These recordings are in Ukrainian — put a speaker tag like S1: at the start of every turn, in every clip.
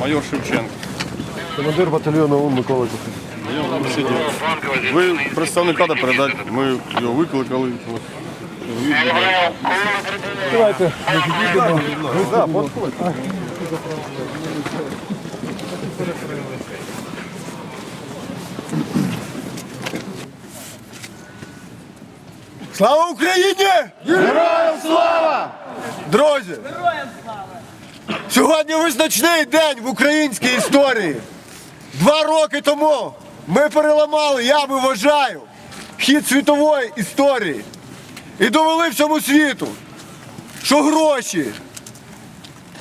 S1: майор Шевченко.
S2: Командир батальйону ОУН Микола Кухар.
S1: Майор Сидів. Ви представника да передати, ми його викликали. Ось.
S2: Давайте ми підійдемо. Да, подходь. Слава Україні! Героям слава! Друзі! Сьогодні визначний день в українській історії. Два роки тому ми переламали, я би вважаю, хід світової історії і довели всьому світу, що гроші,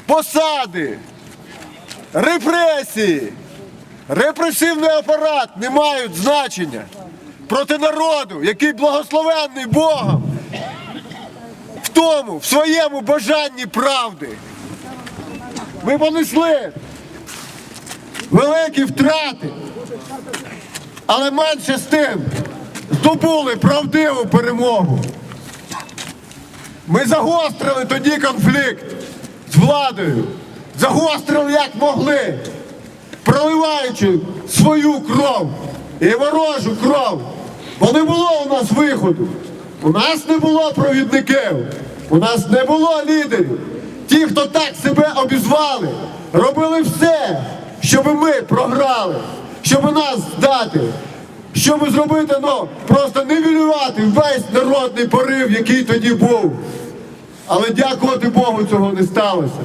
S2: посади, репресії, репресивний апарат не мають значення проти народу, який благословенний Богом в тому, в своєму бажанні правди. Ми понесли великі втрати, але менше з тим здобули правдиву перемогу. Ми загострили тоді конфлікт з владою, загострили як могли, проливаючи свою кров і ворожу кров. Бо не було у нас виходу. У нас не було провідників, у нас не було лідерів. Ті, хто так себе обізвали, робили все, щоб ми програли, щоб нас здати, щоб зробити, ну, просто нівелювати весь народний порив, який тоді був. Але дякувати Богу цього не сталося.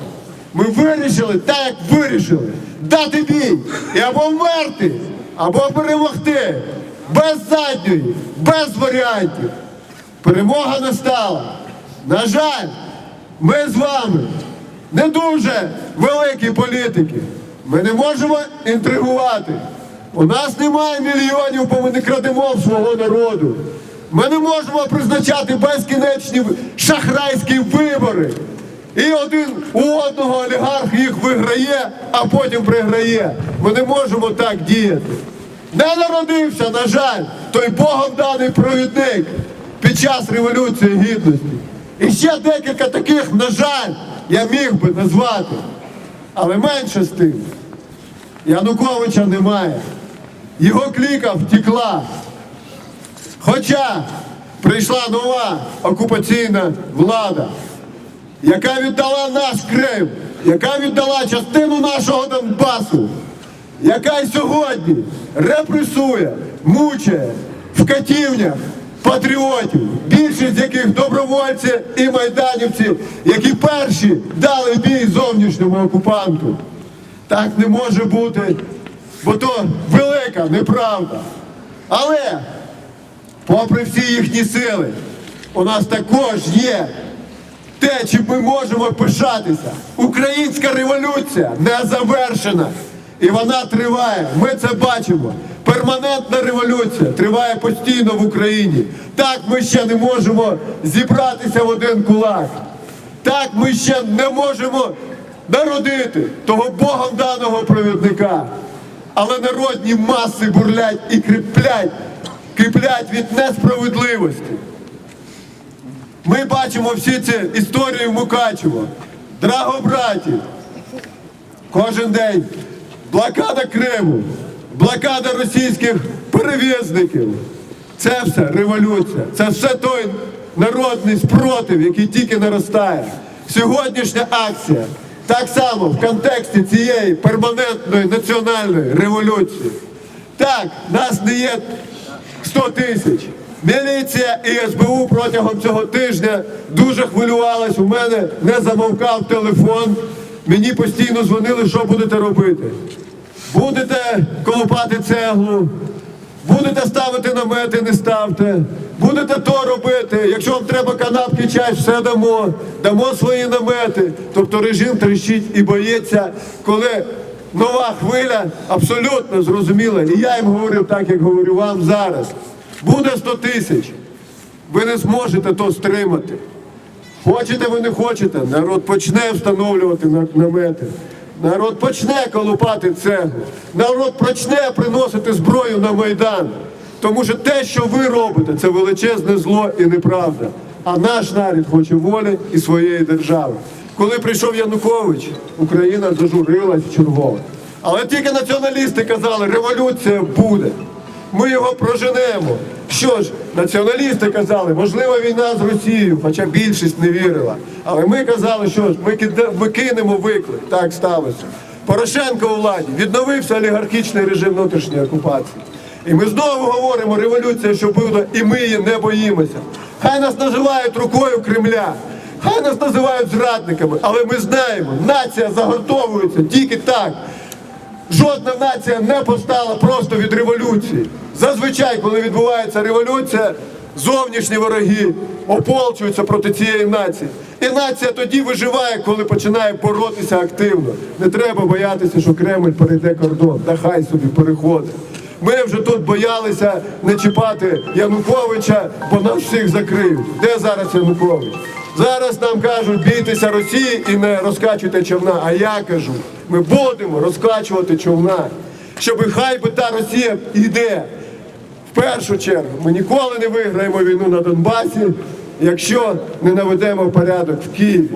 S2: Ми вирішили так, як вирішили, дати бій і або вмерти, або перемогти. Без задньої, без варіантів. Перемога настала. На жаль, ми з вами не дуже великі політики. Ми не можемо інтригувати. У нас немає мільйонів, бо ми не крадемо свого народу. Ми не можемо призначати безкінечні шахрайські вибори. І один у одного олігарх їх виграє, а потім приграє. Ми не можемо так діяти. Не народився, на жаль, той Богом даний провідник під час Революції Гідності. І ще декілька таких, на жаль, я міг би назвати. Але менше з тим. Януковича немає. Його кліка втекла. Хоча прийшла нова окупаційна влада, яка віддала наш Крим, яка віддала частину нашого Донбасу, яка й сьогодні репресує, мучає в катівнях патріотів, більшість яких добровольці і майданівці, які перші дали бій зовнішньому окупанту. Так не може бути, бо то велика неправда. Але, попри всі їхні сили, у нас також є те, чим ми можемо пишатися. Українська революція не завершена. І вона триває. Ми це бачимо. Перманентна революція триває постійно в Україні. Так ми ще не можемо зібратися в один кулак. Так ми ще не можемо народити того Богом даного провідника. Але народні маси бурлять і криплять, киплять від несправедливості. Ми бачимо всі ці історії в Мукачево, Драгобраті. Кожен день блокада Криму, блокада російських перевізників. Це все революція, це все той народний спротив, який тільки наростає. Сьогоднішня акція так само в контексті цієї перманентної національної революції. Так, нас не є 100 тисяч. Міліція і СБУ протягом цього тижня дуже хвилювалась. У мене не замовкав телефон. Мені постійно дзвонили, що будете робити. Будете колупати цеглу, будете ставити намети, не ставте. Будете то робити. Якщо вам треба канапки, чай, все дамо. Дамо свої намети. Тобто режим трещить і боїться, коли нова хвиля абсолютно зрозуміла. І я їм говорив так, як говорю вам зараз. Буде 100 тисяч. Ви не зможете то стримати. Хочете ви не хочете, народ почне встановлювати на- намети. Народ почне колупати цеглу. Народ почне приносити зброю на Майдан. Тому що те, що ви робите, це величезне зло і неправда. А наш народ хоче волі і своєї держави. коли прийшов Янукович, Україна зажурилась чергово. Але тільки націоналісти казали, революція буде. Ми його проженемо. Що ж, націоналісти казали, можлива війна з Росією, хоча більшість не вірила. Але ми казали, що ж, ми, кинемо виклик. Так сталося. Порошенко у владі відновився олігархічний режим внутрішньої окупації. І ми знову говоримо, революція, що буде, і ми її не боїмося. Хай нас називають рукою Кремля, хай нас називають зрадниками, але ми знаємо, нація загортовується тільки так. Жодна нація не постала просто від революції. Зазвичай, коли відбувається революція, зовнішні вороги ополчуються проти цієї нації. І нація тоді виживає, коли починає боротися активно. Не треба боятися, що Кремль перейде кордон. Та хай собі переходить. Ми вже тут боялися не чіпати Януковича, бо нас всіх закриють. Де зараз Янукович? Зараз нам кажуть, бійтеся Росії і не розкачуйте човна. А я кажу, ми будемо розкачувати човна, щоб хай би та Росія йде. В першу чергу ми ніколи не виграємо війну на Донбасі, якщо не наведемо порядок в Києві.